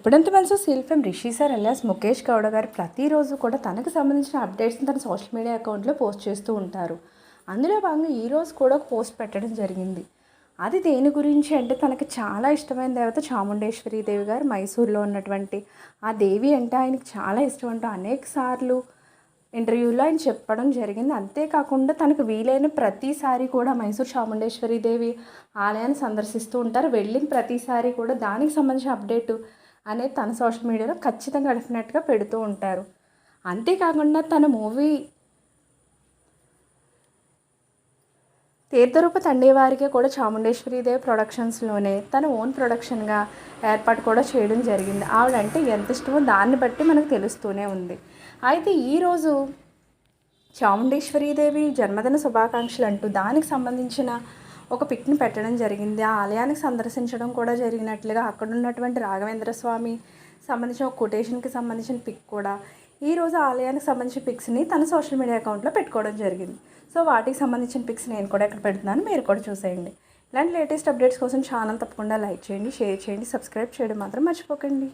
ఇప్పుడంత మనసు సీల్ fame Rishi sir అల్లాస్ ముఖేష్ గౌడ గారు ప్రతిరోజు కూడా తనకు సంబంధించిన అప్డేట్స్ని తన సోషల్ మీడియా అకౌంట్లో పోస్ట్ చేస్తూ ఉంటారు. అందులో భాగంగా ఈరోజు కూడా ఒక పోస్ట్ పెట్టడం జరిగింది. అది దేని గురించి అంటే తనకు చాలా ఇష్టమైన దేవత చాముండేశ్వరి దేవి గారు మైసూర్లో ఉన్నటువంటి ఆ దేవి అంటే ఆయనకి చాలా ఇష్టం అంటూ అనేక సార్లు ఇంటర్వ్యూలో ఆయన చెప్పడం జరిగింది. అంతేకాకుండా తనకు వీలైన ప్రతిసారి కూడా మైసూర్ చాముండేశ్వరి దేవి ఆలయాన్ని సందర్శిస్తూ ఉంటారు. వెళ్ళిన ప్రతిసారి కూడా దానికి సంబంధించిన అప్డేటు అనేది తన సోషల్ మీడియాలో ఖచ్చితంగా డెఫినెట్గా పెడుతూ ఉంటారు. అంతేకాకుండా తన మూవీ తీర్థరూప తండేవారికే కూడా చాముండేశ్వరి దేవి ప్రొడక్షన్స్లోనే తన ఓన్ ప్రొడక్షన్గా ఏర్పాటు కూడా చేయడం జరిగింది. ఆవిడంటే ఎంత ఇష్టమో దాన్ని బట్టి మనకు తెలుస్తూనే ఉంది. అయితే ఈరోజు చాముండేశ్వరీదేవి జన్మదిన శుభాకాంక్షలు అంటూ దానికి సంబంధించిన ఒక పిక్ని పెట్టడం జరిగింది. ఆ ఆలయానికి సందర్శించడం కూడా జరిగినట్లుగా అక్కడ ఉన్నటువంటి రాఘవేంద్ర స్వామి సంబంధించిన ఒక కొటేషన్కి సంబంధించిన పిక్ కూడా. ఈరోజు ఆలయానికి సంబంధించిన పిక్స్ని తన సోషల్ మీడియా అకౌంట్లో పెట్టుకోవడం జరిగింది. సో వాటికి సంబంధించిన పిక్స్ నేను కూడా ఇక్కడ పెడుతున్నాను. మీరు కూడా చూసేయండి. ఇలాంటి లేటెస్ట్ అప్డేట్స్ కోసం ఛానల్ తప్పకుండా లైక్ చేయండి షేర్ చేయండి సబ్స్క్రైబ్ చేయడం మాత్రం మర్చిపోకండి.